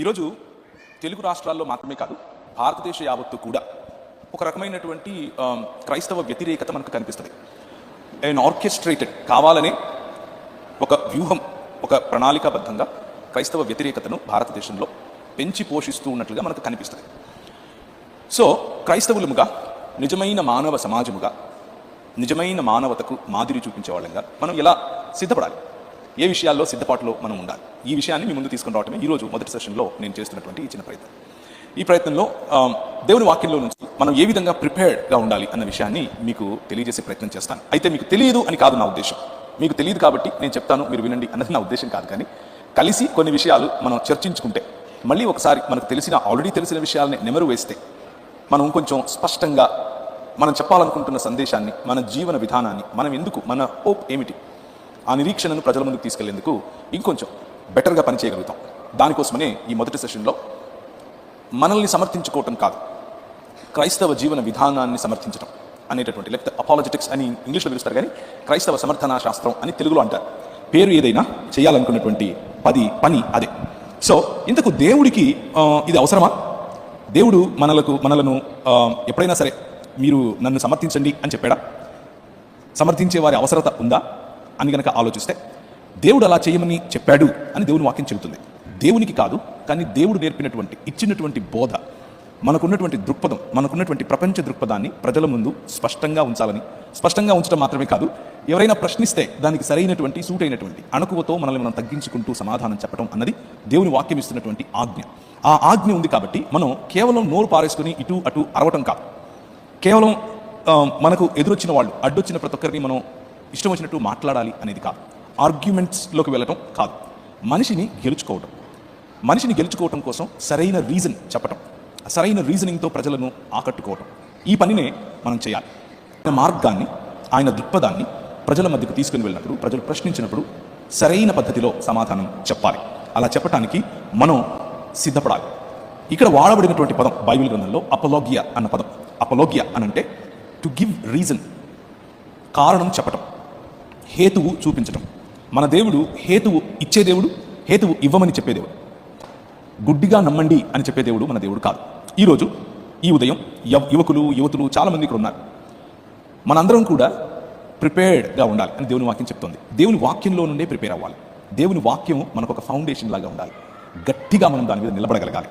ఈరోజు తెలుగు రాష్ట్రాల్లో మాత్రమే కాదు భారతదేశ యావత్తు కూడా ఒక రకమైనటువంటి క్రైస్తవ వ్యతిరేకత మనకు కనిపిస్తుంది. అండ్ ఆర్కెస్ట్రేటెడ్ కావాలనే ఒక వ్యూహం ఒక ప్రణాళికాబద్ధంగా క్రైస్తవ వ్యతిరేకతను భారతదేశంలో పెంచి పోషిస్తూ ఉన్నట్లుగా మనకు కనిపిస్తుంది. సో క్రైస్తవులముగా నిజమైన మానవ సమాజముగా నిజమైన మానవతకు మాదిరి చూపించే వాళ్ళంగా మనం ఎలా సిద్ధపడాలి? ఏ విషయాల్లో సిద్ధపాటులో మనం ఉండాలి? ఈ విషయాన్ని మీ ముందు తీసుకుని రావటమే ఈరోజు మొదటి సెషన్లో నేను చేస్తున్నటువంటి ఈ చిన్న ప్రయత్నం. ఈ ప్రయత్నంలో దేవుని వాక్యంలో నుంచి మనం ఏ విధంగా ప్రిపేర్డ్గా ఉండాలి అన్న విషయాన్ని మీకు తెలియజేసే ప్రయత్నం చేస్తాను. అయితే మీకు తెలియదు అని కాదు నా ఉద్దేశం. మీకు తెలియదు కాబట్టి నేను చెప్తాను మీరు వినండి అన్నది నా ఉద్దేశం కాదు కానీ కలిసి కొన్ని విషయాలు మనం చర్చించుకుంటే మళ్ళీ ఒకసారి మనకు తెలిసిన ఆల్రెడీ తెలిసిన విషయాలని నెమరు వేస్తే మనం కొంచెం స్పష్టంగా మనం చెప్పాలనుకుంటున్న సందేశాన్ని మన జీవన విధానాన్ని మనం ఎందుకు మన హోప్ ఏమిటి ఆ నిరీక్షణను ప్రజల ముందుకు తీసుకెళ్ళేందుకు ఇంకొంచెం బెటర్గా పనిచేయగలుగుతాం దానికోసమనే ఈ మొదటి సెషన్లో మనల్ని సమర్థించుకోవటం కాదు క్రైస్తవ జీవన విధానాన్ని సమర్థించడం అనేటటువంటి లేకపోతే అపాలజెటిక్స్ అని ఇంగ్లీష్లో పిలుస్తారు కానీ క్రైస్తవ సమర్థనా శాస్త్రం అని తెలుగులో అంటారు. పేరు ఏదైనా చేయాలనుకున్నటువంటి పది పని అదే. సో ఇంతకు దేవుడికి ఇది అవసరమా? దేవుడు మనలకు మనలను ఎప్పుడైనా సరే మీరు నన్ను సమర్థించండి అని చెప్పాడా? సమర్థించే వారి అవసరత ఉందా? అని గనక ఆలోచిస్తే దేవుడు అలా చేయమని చెప్పాడు అని దేవుని వాక్యం చెబుతుంది. దేవునికి కాదు కానీ దేవుడు నేర్పినటువంటి ఇచ్చినటువంటి బోధ మనకున్నటువంటి దృక్పథం మనకున్నటువంటి ప్రపంచ దృక్పథాన్ని ప్రజల ముందు స్పష్టంగా ఉంచాలని స్పష్టంగా ఉంచడం మాత్రమే కాదు ఎవరైనా ప్రశ్నిస్తే దానికి సరైనటువంటి సూట్ అయినటువంటి అణుకువతో మనల్ని మనం తగ్గించుకుంటూ సమాధానం చెప్పడం అన్నది దేవుని వాక్యం ఇస్తున్నటువంటి ఆజ్ఞ. ఆ ఆజ్ఞ ఉంది కాబట్టి మనం కేవలం నోరు పారేసుకుని ఇటు అటు అరవటం కాదు. కేవలం మనకు ఎదురొచ్చిన వాళ్ళు అడ్డొచ్చిన ప్రతి ఒక్కరిని మనం ఇష్టం వచ్చినట్టు మాట్లాడాలి అనేది కాదు. ఆర్గ్యుమెంట్స్లోకి వెళ్ళటం కాదు. మనిషిని గెలుచుకోవటం. మనిషిని గెలుచుకోవటం కోసం సరైన రీజన్ చెప్పటం. సరైన రీజనింగ్తో ప్రజలను ఆకట్టుకోవటం. ఈ పనినే మనం చేయాలి. ఆయన మార్గాన్ని ఆయన దృక్పథాన్ని ప్రజల మధ్యకు తీసుకుని వెళ్ళినప్పుడు ప్రజలు ప్రశ్నించినప్పుడు సరైన పద్ధతిలో సమాధానం చెప్పాలి. అలా చెప్పటానికి మనం సిద్ధపడాలి. ఇక్కడ వాడబడినటువంటి పదం బైబిల్ గ్రంథంలో అపలోగియా అన్న పదం. అపలోగియా అనంటే టు గివ్ రీజన్ కారణం చెప్పటం. హేతువు చూపించటం. మన దేవుడు హేతువు ఇచ్చే దేవుడు హేతువు ఇవ్వమని చెప్పే దేవుడు. గుడ్డిగా నమ్మండి అని చెప్పే దేవుడు మన దేవుడు కాదు. ఈరోజు ఈ ఉదయం యువకులు యువతులు చాలామంది ఇక్కడ ఉన్నారు. మనందరం కూడా ప్రిపేర్డ్గా ఉండాలి అని దేవుని వాక్యం చెప్తుంది. దేవుని వాక్యంలో నుండే ప్రిపేర్ అవ్వాలి. దేవుని వాక్యం మనకు ఒక ఫౌండేషన్ లాగా ఉండాలి. గట్టిగా మనం దాని మీద నిలబడగలగాలి.